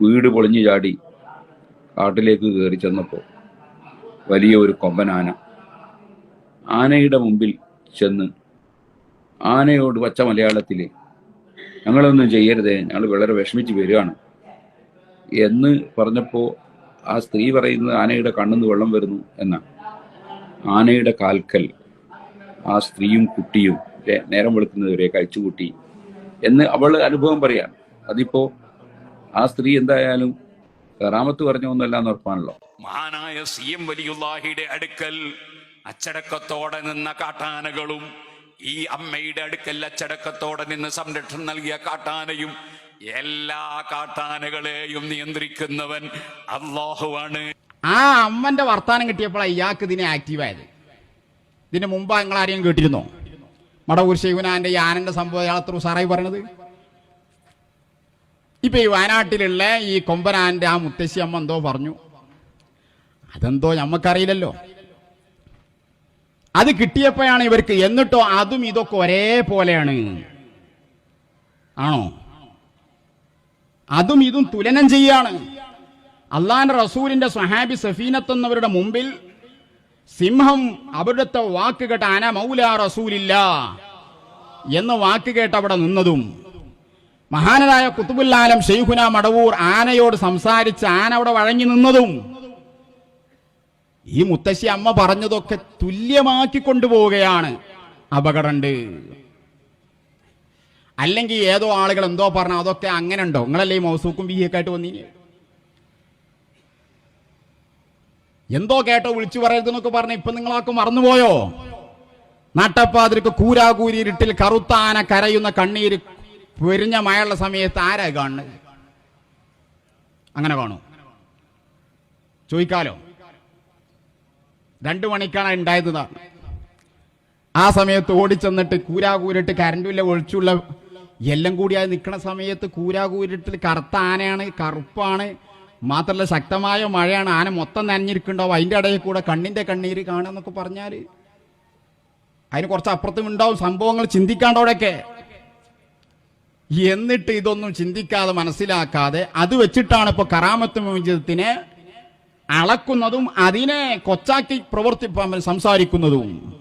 വീട് പൊളിഞ്ഞു ചാടി കാട്ടിലേക്ക് കയറി ചെന്നപ്പോൾ വലിയ ഒരു കൊമ്പൻ ആന. ആനയുടെ മുമ്പിൽ ചെന്ന് ആനയോട് പച്ച മലയാളത്തിൽ ഞങ്ങളൊന്നും ചെയ്യരുതേ ഞങ്ങൾ വളരെ വിഷമിച്ച് വരികയാണ്. എന്ന് പറഞ്ഞപ്പോൾ ആ സ്ത്രീ പറയുന്നത് ആനയുടെ കണ്ണിന്ന് വെള്ളം വരുന്നു എന്നാണ് ആനയുടെ കാൽക്കൽ ആ സ്ത്രീയും കുട്ടിയും നേരം വെളുക്കുന്നവരെ കഴിച്ചുകൂട്ടി എന്ന് അവൾ അനുഭവം പറയാം. അതിപ്പോ ആ സ്ത്രീ എന്തായാലും കറാമത്ത് പറഞ്ഞ ഒന്നല്ല എന്ന് ഉറപ്പാണല്ലോ. മഹാനായ സി എം വലിയുല്ലാഹിയുടെ അടുക്കൽ അച്ചടക്കത്തോടെ നിന്ന കാട്ടാനകളും ഈ അമ്മയുടെ അടുക്കൽ അച്ചടക്കത്തോടെ നിന്ന് സംരക്ഷണം നൽകിയ കാട്ടാനയും എല്ലാ കാട്ടാനകളെയും നിയന്ത്രിക്കുന്നവൻ അള്ളാഹുവാണ്. ആ അമ്മന്റെ വർത്താനം കിട്ടിയപ്പോഴാണ് ഇയാൾക്ക് ഇതിനെ ആക്റ്റീവായത്. ഇതിന് മുമ്പ് നിങ്ങൾ ആരെയും കേട്ടിരുന്നോ? മടവൂർ ശൈവനാന്റെ ഈ ആനന്റെ സംഭവം അയാൾ സാറായി പറയണത്? ഇപ്പൊ ഈ വയനാട്ടിലുള്ള ഈ കൊമ്പനാന്റെ ആ മുത്തശ്ശി അമ്മ എന്തോ പറഞ്ഞു. അതെന്തോ നമ്മക്കറിയില്ലല്ലോ അത് കിട്ടിയപ്പോഴാണ് ഇവർക്ക് എന്നിട്ടോ അതും ഇതൊക്കെ ഒരേപോലെയാണ്. ആണോ? അതും ഇതും തുലനം ചെയ്യാണ്. അള്ളാൻ റസൂലിന്റെ സഹാബി സഫീനത്ത് എന്നവരുടെ മുമ്പിൽ സിംഹം അവിടുത്തെ വാക്ക് കേട്ട അന മൗല റസൂലില്ല എന്ന വാക്ക് കേട്ട് അവിടെ നിന്നതും മഹാനരായ കുത്തുബുല്ലാലം ഷെയ്ഖുന മടവൂർ ആനയോട് സംസാരിച്ച് ആന അവിടെ വഴങ്ങി നിന്നതും ഈ മുത്തശ്ശി അമ്മ പറഞ്ഞതൊക്കെ തുല്യമാക്കി കൊണ്ടുപോവുകയാണ്. അപകടമുണ്ട്. അല്ലെങ്കിൽ ഏതോ ആളുകൾ എന്തോ പറഞ്ഞ അതൊക്കെ അങ്ങനെ ഉണ്ടോ നിങ്ങളല്ലേ ഈ മൗസൂക്കും ബിയൊക്കെ ആയിട്ട് വന്നീ എന്തോ കേട്ടോ വിളിച്ചു പറയരുതെന്നൊക്കെ പറഞ്ഞ ഇപ്പൊ നിങ്ങളാക്കും മറന്നുപോയോ? നട്ടപ്പാതിരിക്ക് കൂരാകൂരി ഇരുട്ടിൽ കറുത്ത ആന കരയുന്ന കണ്ണീര് പൊരിഞ്ഞ മഴയുള്ള സമയത്ത് ആരാ കാണുന്നത് അങ്ങനെ കാണൂ. ചോദിക്കാലോ? രണ്ടു മണിക്കാണ് ഉണ്ടായത് ആ സമയത്ത് ഓടിച്ചെന്നിട്ട് കൂരാകൂരിട്ട് കരണ്ടുമില്ല ഒഴിച്ചുള്ള എല്ലാം കൂടിയായി നിൽക്കുന്ന സമയത്ത് കൂരാകൂരിട്ടിൽ കറുത്ത ആനയാണ് കറുപ്പാണ് മാത്രമല്ല ശക്തമായ മഴയാണ്. ആന മൊത്തം നനഞ്ഞിരിക്കുന്നുണ്ടാവും. അതിന്റെ ഇടയിൽ കൂടെ കണ്ണിന്റെ കണ്ണീര് കാണുക എന്നൊക്കെ പറഞ്ഞാൽ അതിന് കുറച്ച് അപ്പുറത്തും ഉണ്ടാവും സംഭവങ്ങൾ ചിന്തിക്കാണ്ടോടെയൊക്കെ എന്നിട്ട് ഇതൊന്നും ചിന്തിക്കാതെ മനസ്സിലാക്കാതെ അത് വെച്ചിട്ടാണ് ഇപ്പോൾ കറാമത്ത് മോചിതത്തിനെ അളക്കുന്നതും അതിനെ കൊച്ചാക്കി പ്രവർത്തി സംസാരിക്കുന്നതും.